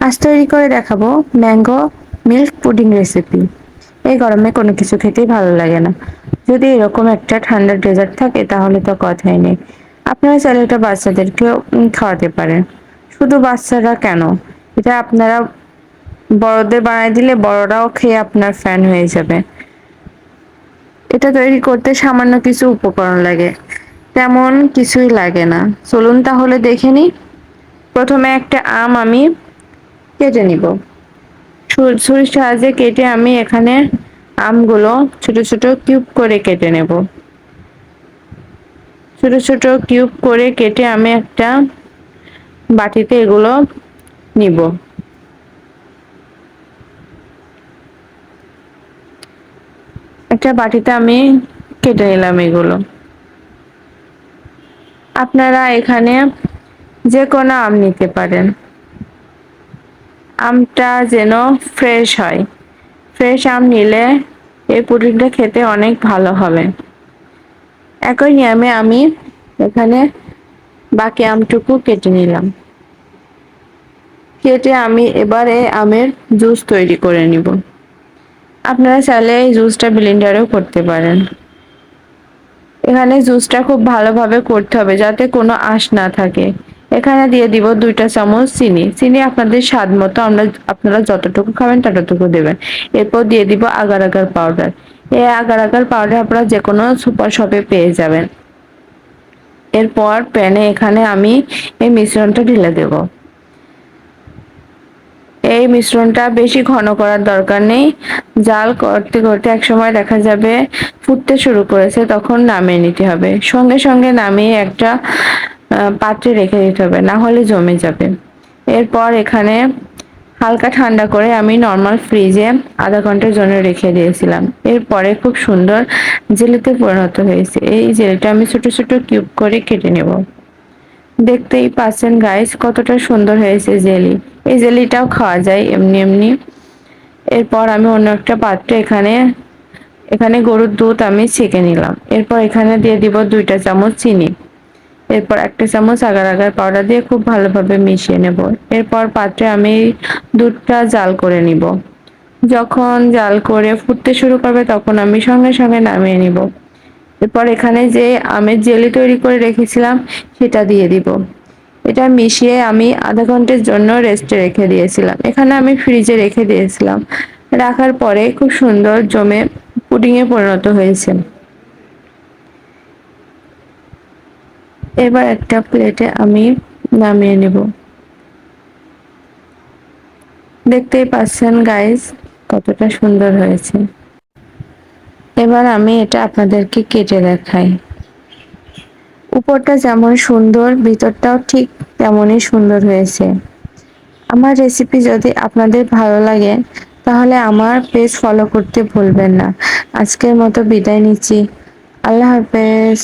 আজ তৈরি করে দেখাবো ম্যাঙ্গো মিল্ক পুডিং রেসিপি। এই গরমে কোনো কিছু খেতেই ভালো লাগে না। যদি এরকম একটা ঠান্ডা ডেজার্ট থাকে, তাহলে তো কথাই নেই। আপনারা চাইলে এটা বাচ্চাদেরকেও খাওয়াতে পারেন। শুধু বাচ্চারা কেন? এটা আপনারা বড়দের বানাই দিলে বড়রাও খেয়ে আপনার ফ্যান হয়ে যাবে। এটা তৈরি করতে সামান্য কিছু উপকরণ লাগে। তেমন কিছুই লাগে না। চলুন তাহলে দেখে নিই। প্রথমে একটা আম আমি কেটে নিব। ছুরির সাহায্যে কেটে আমি এখানে আমগুলো ছোট ছোট কিউব করে কেটে নেব। ছোট ছোট কিউব করে কেটে আমি একটা বাটিতে এগুলো নিব। একটা বাটিতে আমি কেটে নিলাম এগুলো। আপনারা এখানে যে কোনো আম নিতে পারেন। আমটা যেন ফ্রেশ হয়। ফ্রেশ আম নিলে এই পুডিংটা খেতে অনেক ভালো হবে। একই নিয়মে আমি এখানে বাকি আমটুকু কেটে নিলাম। কেটে আমি এবারে আমের জুস তৈরি করে নিব। আপনারা চাইলে এই জুসটা ব্লেন্ডারেও করতে পারেন। এখানে জুসটা খুব ভালোভাবে করতে হবে যাতে কোনো আঁশ না থাকে। এখানে দিয়ে দিব দুইটা চামচ চিনি। চিনি আপনাদের স্বাদ মতো আমরা আপনারা যতটুকু খাবেন ততটুকু দেবেন। এরপর দিয়ে দিব আগার আগার পাউডার এই আগার আগার পাউডার আপনারা যে কোনো সুপার শপে পেয়ে যাবেন। এরপর প্যানে এখানে আমি এই মিশ্রণটা ঢেলে দেব। এই মিশ্রণটা বেশি ঘন করার দরকার নেই। জাল করতে করতে এক সময় দেখা যাবে ফুটতে শুরু করেছে, তখন নামিয়ে নিতে হবে। সঙ্গে সঙ্গে নামিয়ে একটা পাত্রে রেখে দিতে হবে, না হলে জমে যাবে। এরপর এখানে হালকা ঠান্ডা করে আমি নর্মাল ফ্রিজে আধা ঘণ্টার জন্য রেখে দিয়েছিলাম। এরপরে খুব সুন্দর জেলিতে পরিণত হয়েছে। এই জেলিটা আমি ছোট ছোট কিউব করে কেটে নেব। দেখতেই পাচ্ছেন গাইস কতটা সুন্দর হয়েছে জেলি। এই জেলিটাও খাওয়া যায় এমনি এমনি। এরপর আমি অন্য একটা পাত্রে এখানে এখানে গরুর দুধ আমি ছেঁকে নিলাম। এরপর এখানে দিয়ে দিব দুইটা চামচ চিনি। এরপর একটা চামচ আগার আগার পাউডার দিয়ে খুব ভালোভাবে মিশিয়ে নেব। এরপর পাত্রে আমি দুধটা জাল করে নিব। যখন জাল করে ফুটতে শুরু করবে তখন আমি সঙ্গে সঙ্গে নামিয়ে নিব। এরপর এখানে যে আমের জেলি তৈরি করে রেখেছিলাম সেটা দিয়ে দিব। এটা মিশিয়ে আমি আধা ঘণ্টার জন্য রেস্টে রেখে দিয়েছিলাম। এখানে আমি ফ্রিজে রেখে দিয়েছিলাম। রাখার পরে খুব সুন্দর জমে পুডিংয়ে পরিণত হয়েছে। এবার একটা প্লেটে আমি নামিয়ে নেব। দেখতেই পাচ্ছেন গাইস কতটা সুন্দর হয়েছে। এবার আমি এটা আপনাদেরকে কেটে দেখাই। উপরটা যেমন সুন্দর, ভিতরটাও ঠিক তেমনই সুন্দর হয়েছে। আমার রেসিপি যদি আপনাদের ভালো লাগে, তাহলে আমার পেজ ফলো করতে ভুলবেন না। আজকের মতো বিদায় নিচ্ছি। আল্লাহ হাফেজ।